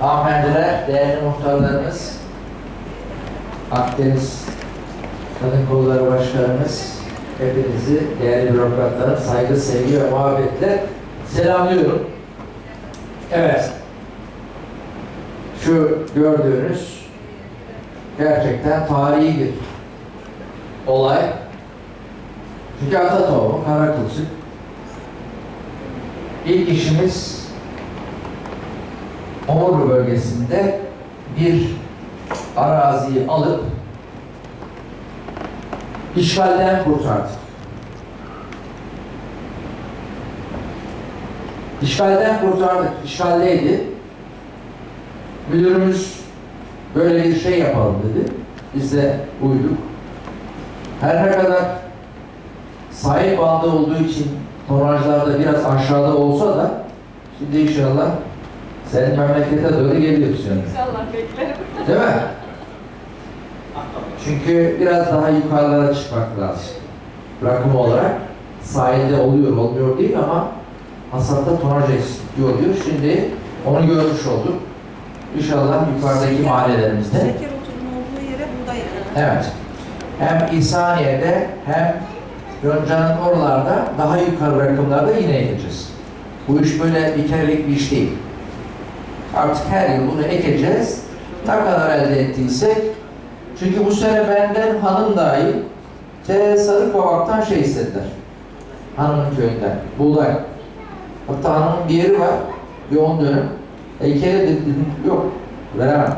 Hanımefendiler, değerli muhtarlarımız, Akdeniz Kadın Kolları Başkanımız, hepinizi değerli bürokratlarım saygı, sevgi ve muhabbetle selamlıyorum. Evet, şu gördüğünüz gerçekten tarihi bir olay. Çünkü ata tohumu, kara kılçık. İlk işimiz Omurlu bölgesinde bir araziyi alıp işgalden kurtardık. İşgalden kurtardık. İşgaldeydi. Müdürümüz böyle bir şey yapalım dedi. Biz de uyduk. Her ne kadar sahip bandı olduğu için tonajlarda biraz aşağıda olsa da şimdi inşallah senin memlekete doğru geliyoruz yani. İnşallah beklerim. Değil mi? Çünkü biraz daha yukarılara çıkmak lazım. Rakım olarak sahilde oluyor, olmuyor değil ama hasatta tonaj eksikliği oluyor. Şimdi onu görmüş olduk. İnşallah yukarıdaki mahallelerimizde Şeker oturumu olduğu yere buğday. Evet. Hem İhsaniye'de hem Yonca'nın oralarda daha yukarı rakımlarda yine ekeceğiz. Bu iş böyle bir kerelik bir iş değil. Artık her yıl bunu ekeceğiz. Ne kadar elde ettiysek. Çünkü bu sene benden hanım dahi te Sarıkovak'tan şey istediler. Hanımın köyünden. Buğday. Hatta hanımın bir yeri var. Bir on dönüm. Heykeli dedim. Yok. Veremem.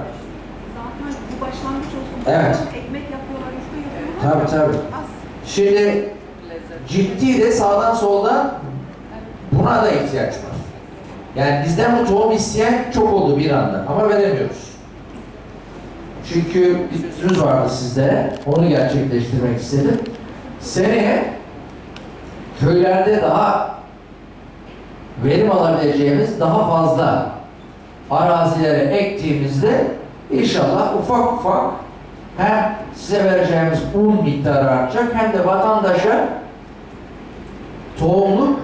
Zaten bu başlangıç olsun. Evet. Ekmek yapıyorlar, yufka yapıyorlar. Tabii tabii. Şimdi ciddi de sağdan soldan buna da ihtiyaç var. Yani bizden bu tohum isteyen çok oldu bir anda ama veremiyoruz. Çünkü bir sözümüz vardı sizlere, onu gerçekleştirmek istedim. Seneye köylerde daha verim alabileceğimiz daha fazla arazilere ektiğimizde inşallah ufak ufak hem size vereceğimiz un miktarı artacak hem de vatandaşa tohumluk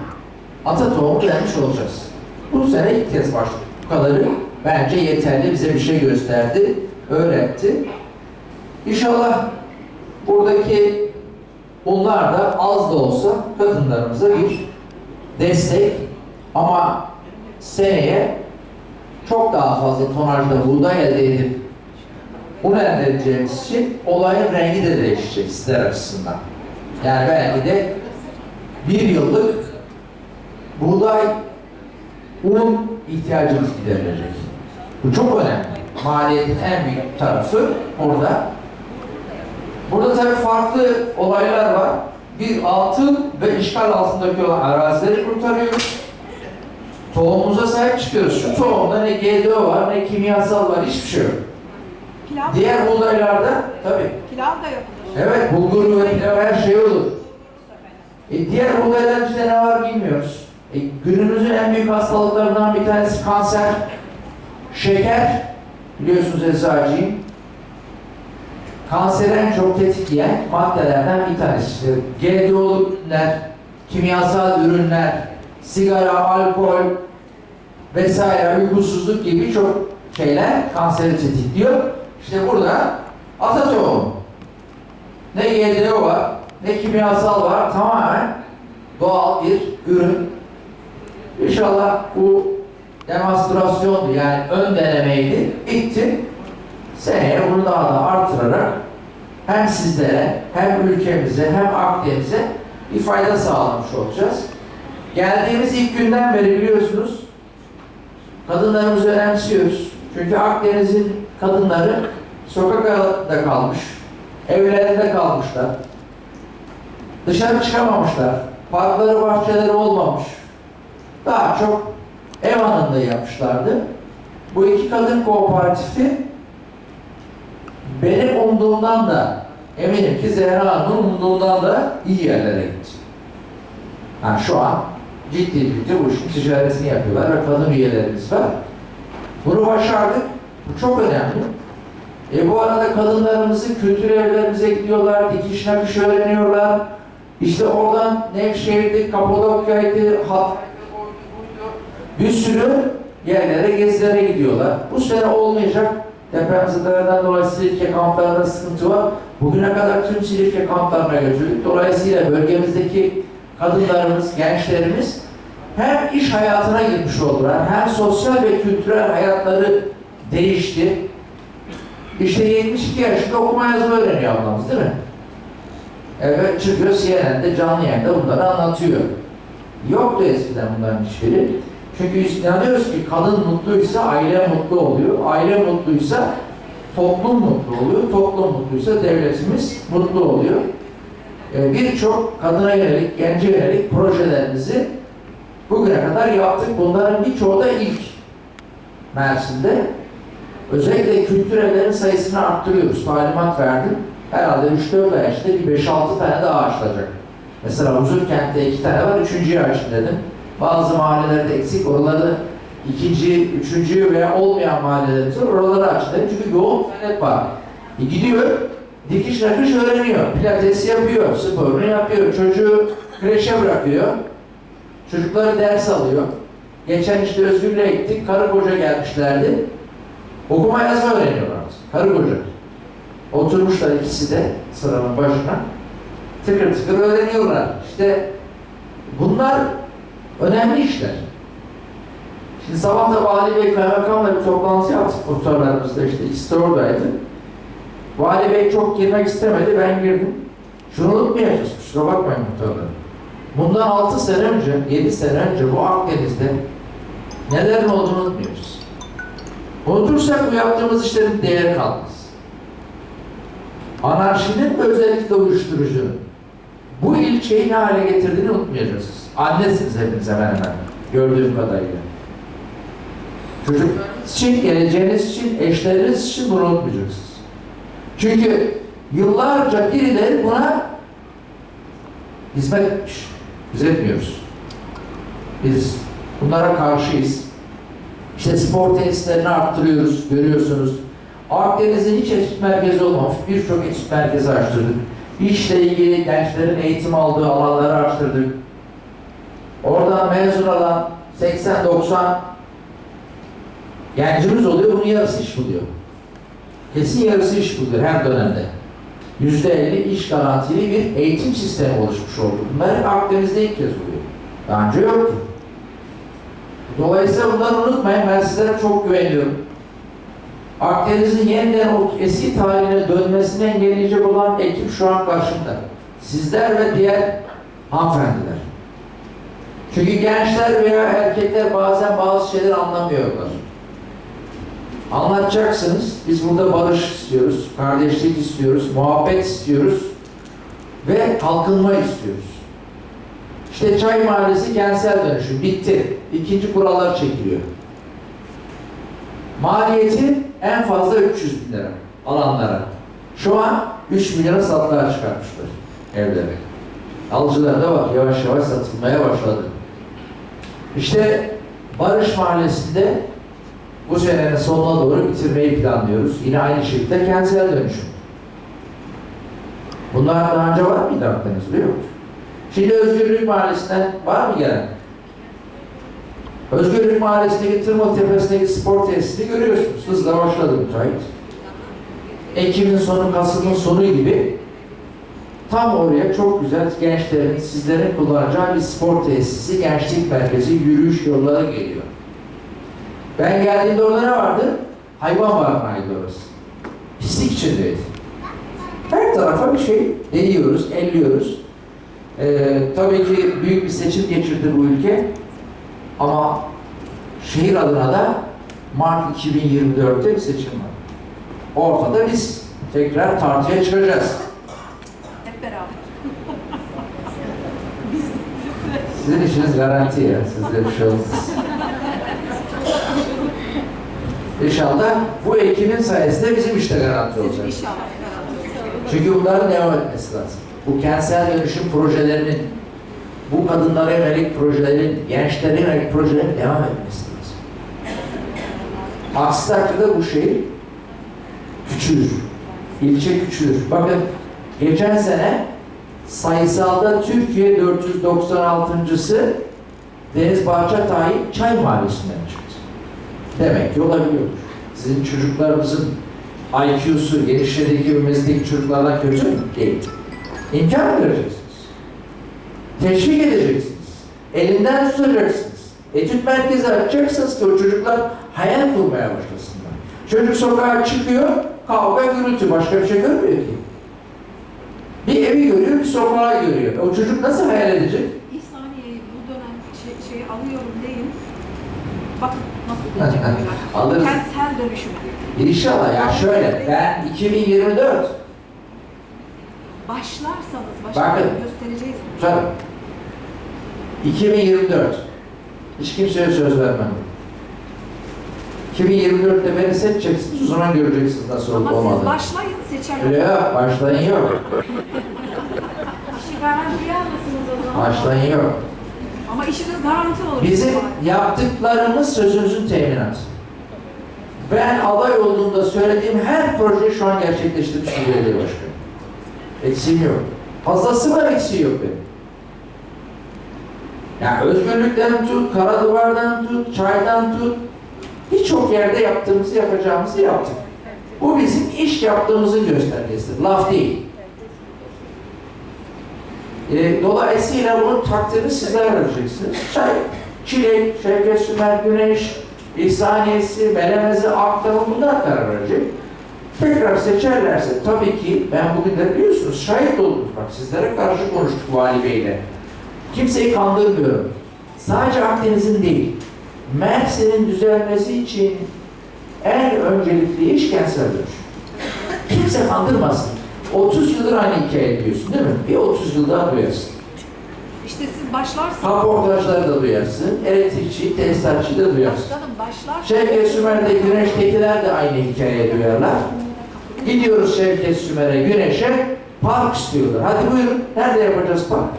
ata tohumu vermiş olacağız. Bu sene ilk kez başladık. Bu kadarı bence yeterli. Bize bir şey gösterdi, öğretti. İnşallah buradaki bunlar da az da olsa kadınlarımıza bir destek ama seneye çok daha fazla tonajda buğday elde edip bunu elde edeceğimiz için olayın rengi de değişecek sizler açısından. Yani belki de bir yıllık buğday un ihtiyacımız giderilecek. Bu çok önemli. Maliyetin en büyük tarafı orada. Burada tabii farklı olaylar var. Bir altın ve işgal altındaki olan arazileri kurtarıyoruz. Tohumumuza sahip çıkıyoruz. Şu tohumda ne GDO var, ne kimyasal var, hiçbir şey yok. Pilav, Diğer buğdaylarda tabii. pilav da yapılır. Evet bulgur ve pilav her şey olur. E, diğer buğdayların içinde ne var bilmiyoruz. E, günümüzün en büyük hastalıklarından bir tanesi kanser, şeker. Biliyorsunuz eczacıyım. Kanseri çok tetikleyen maddelerden bir tanesi. GDO'lu ürünler, kimyasal ürünler, sigara, alkol vesaire, uykusuzluk gibi çok şeyler kanseri tetikliyor. İşte burada ata tohumu. Ne GDO var, ne kimyasal var, tamamen doğal bir ürün. İnşallah bu demonstrasyondu yani ön denemeydi, bitti. Seneye bunu daha da artırarak hem sizlere, hem ülkemize, hem Akdeniz'e bir fayda sağlamış olacağız. Geldiğimiz ilk günden beri biliyorsunuz kadınlarımızı önemsiyoruz. Çünkü Akdeniz'in kadınları sokakta kalmış, evlerinde kalmışlar. Dışarı çıkamamışlar. Parkları, bahçeleri olmamış. Daha çok ev hanımlığı yapmışlardı. Bu iki kadın kooperatifi benim umduğumdan da eminim ki Zehra Hanım'ın umduğundan da iyi yerlere gitti. Yani şu an ciddi ciddi bu işin ticaretini yapıyorlar ve kadın üyelerimiz var. Bunu başardık. Bu çok önemli. E bu arada kadınlarımızın kültür evlerimize gidiyorlar, dikiş nakış öğreniyorlar. İşte oradan Nevşehir'di, Kapadokya'ydı, buydu. Bir sürü yerlere, gezilere gidiyorlar. Bu sene olmayacak. Depremzedelerden dolayı Silifke kamplarında sıkıntı var. Bugüne kadar tüm Silifke kamplarına götürdük. Dolayısıyla bölgemizdeki kadınlarımız, gençlerimiz hem iş hayatına girmiş oldular, hem sosyal ve kültürel hayatları değişti. İşte 72 yaşında okuma yazma öğreniyor ablamız değil mi? Evet çıkıyor CNN'de canlı yayında bunları anlatıyor. Yoktu eskiden bunların hiçbiri. Çünkü biz inanıyoruz ki kadın mutluysa aile mutlu oluyor. Aile mutluysa toplum mutlu oluyor. Toplum mutluysa devletimiz mutlu oluyor. Ee, Birçok kadına yönelik, gence yönelik projelerimizi bugüne kadar yaptık. Bunların birçoğu da ilk Mersin'de. Özellikle kültürellerin sayısını arttırıyoruz. Talimat verdim. Herhalde 3-4 ay içinde bir 5-6 tane daha açılacak. Mesela Huzurkent'te iki tane var, üçüncüyü açın dedim. Bazı mahallelerde eksik, oraları ikinci, üçüncü veya olmayan mahallelerimiz var, oraları dedim. Çünkü yoğun talep var. E gidiyor, dikiş nakış öğreniyor, pilates yapıyor, sporunu yapıyor, çocuğu kreşe bırakıyor, çocukları ders alıyor. Geçen işte Özgür'le gittik, karı koca gelmişlerdi. Okuma yazma öğreniyorlar. Karı koca. Oturmuşlar ikisi de sıranın başına. Tıkır tıkır öğreniyorlar. İşte bunlar önemli işler. Şimdi sabah da Vali Bey Kaymakam'la bir toplantı yaptık muhtarlarımızla işte ikisi oradaydı. Vali Bey çok girmek istemedi, ben girdim. Şunu unutmayacağız, kusura bakmayın muhtarlarım. Bundan 6 sene önce, 7 sene önce bu Akdeniz'de nelerin olduğunu unutmayacağız. Unutursak bu yaptığımız işlerin değeri kalmaz. Anarşinin özellikle uyuşturucunun bu ilçeyi ne hale getirdiğini unutmayacağız. Annesiniz hepiniz hemen hemen gördüğüm kadarıyla. Çocuklarınız için, geleceğiniz için, eşleriniz için bunu unutmayacaksınız. Çünkü yıllarca birileri buna hizmet etmiş. Biz etmiyoruz. Biz bunlara karşıyız. İşte spor tesislerini arttırıyoruz, görüyorsunuz. Akdeniz'in hiç etüt merkezi olmamış. Birçok etüt merkezi açtırdık. İşle ilgili gençlerin eğitim aldığı alanları açtırdık. Oradan mezun olan 80-90 gencimiz oluyor, bunun yarısı iş buluyor. Kesin yarısı iş buluyor her dönemde. %50 iş garantili bir eğitim sistemi oluşmuş oldu. Bunlar hep Akdeniz'de ilk kez oluyor. Daha önce yoktu. Dolayısıyla bunları unutmayın. Ben sizlere çok güveniyorum. Akdeniz'in yeniden o eski tarihine dönmesini engelleyecek olan ekip şu an karşımda. Sizler ve diğer hanımefendiler. Çünkü gençler veya erkekler bazen bazı şeyleri anlamıyorlar. Anlatacaksınız. Biz burada barış istiyoruz, kardeşlik istiyoruz, muhabbet istiyoruz ve kalkınma istiyoruz. İşte Çay Mahallesi kentsel dönüşüm bitti. İkinci kurallar çekiliyor. Maliyeti en fazla 300 bin lira alanlara. Şu an 3 milyona satılığa çıkartmışlar evleri. Alıcılar da var. Yavaş yavaş satılmaya başladı. İşte Barış Mahallesi'nde bu senenin sonuna doğru bitirmeyi planlıyoruz. Yine aynı şekilde kentsel dönüşüm. Bunlar daha önce var mıydı aklınızda? Yok. Şimdi Özgürlük Mahallesi'nden var mı gelen? Özgürlük Mahallesi'ndeki Tırmıl Tepesi'ndeki spor tesisini görüyorsunuz. Hızla başladı müteahhit. Ekim'in sonu, Kasım'ın sonu gibi tam oraya çok güzel gençlerin, sizlerin kullanacağı bir spor tesisi, gençlik merkezi, yürüyüş yolları geliyor. Ben geldiğimde orada ne vardı? Hayvan barınağıydı orası. Pislik içindeydi. Her tarafa bir şey değiyoruz, elliyoruz. Ee, tabii ki büyük bir seçim geçirdi bu ülke. Ama şehir adına da Mart 2024'te bir seçim var. Ortada biz tekrar tartıya çıkacağız. Hep beraber. Sizin işiniz garanti ya. Sizde bir şey olmaz. İnşallah bu ekibin sayesinde bizim işte garanti olacak. İnşallah. Çünkü bunların devam etmesi lazım. Bu kentsel dönüşüm projelerinin, bu kadınlara yönelik projelerin, gençlere yönelik projelerin devam etmesi lazım. Aksi takdirde bu şehir küçülür. İlçe küçülür. Bakın geçen sene sayısalda Türkiye 496.sı Deniz Bahçe Tayyip Çay Mahallesi'nden çıktı. Demek ki olabiliyor. Sizin çocuklarınızın IQ'su Yenişehir'deki ülkemizdeki çocuklardan kötü mü? Değil. İmkan vereceksiniz. Teşvik edeceksiniz. Elinden tutacaksınız. Etüt merkezi açacaksınız ki o çocuklar hayal kurmaya başlasınlar. Çocuk sokağa çıkıyor, kavga gürültü, başka bir şey görmüyor ki. Bir evi görüyor, bir sokağı görüyor. O çocuk nasıl hayal edecek? İhsaniye'yi bu dönem şey, şeyi alıyorum deyin. Bakın nasıl diyecek Alırız. Kentsel dönüşüm. İnşallah ya şöyle, ben 2024 Başlarsanız Bakın. başlarsanız göstereceğiz. Tabii. 2024. Hiç kimseye söz vermem. 2024'te beni seçeceksiniz, o zaman göreceksiniz nasıl olup Ama siz olmadığını. başlayın seçerler. Yok, başlayın yok. İşi garantiye alırsınız o zaman. Başlayın yok. Ama işiniz garanti olur. Bizim yaptıklarımız sözümüzün teminatı. Ben aday olduğumda söylediğim her projeyi şu an gerçekleştirmiş bir belediye başkanı. Eksiğim yok. Fazlası var, eksiği yok benim. Yani özgürlükten tut, kara duvardan tut, çaydan tut, birçok yerde yaptığımızı yapacağımızı yaptık. Bu bizim iş yaptığımızın göstergesidir, laf değil. E, dolayısıyla bunun takdirini sizler vereceksiniz. Çay, Çilek, Şevket Sümer, Güneş, İhsaniyesi, Melemezi, Aktarım bunlar karar verecek. Tekrar seçerlerse tabii ki ben bugün de biliyorsunuz şahit oldunuz. Bak sizlere karşı konuştuk Vali Bey'le. Kimseyi kandırmıyorum. Sadece Akdeniz'in değil, Mersin'in düzelmesi için en öncelikli iş kentsel. Kimse kandırmasın. 30 yıldır aynı hikaye diyorsun değil mi? Bir 30 yıl daha duyarsın. İşte siz başlarsanız. Kaportajları da duyarsın, elektrikçi, tesisatçı da duyarsın. Başkanım başlar. Şevket Sümer'de, Güneş'tekiler de aynı hikaye duyarlar. Gidiyoruz Şevket Sümer'e, Güneş'e, park istiyorlar. Hadi buyurun, nerede yapacağız park?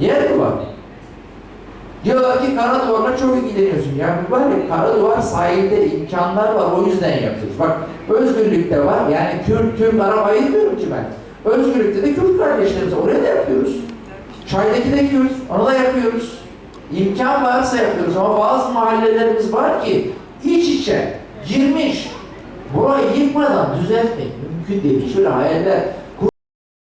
Yer mi var? Diyorlar ki Karaduvar'la çok ilgileniyorsun. Ya var ya Karaduvar sahilde imkanlar var, o yüzden yapıyoruz. Bak özgürlük de var, yani Kürt, Türk, Arap ayırmıyorum ki ben. Özgürlükte de Kürt kardeşlerimiz, oraya da yapıyoruz. Çay'daki de Kürt, onu da yapıyoruz. İmkan varsa yapıyoruz ama bazı mahallelerimiz var ki iç içe girmiş. Burayı yıkmadan düzeltmek mümkün değil. Şöyle hayaller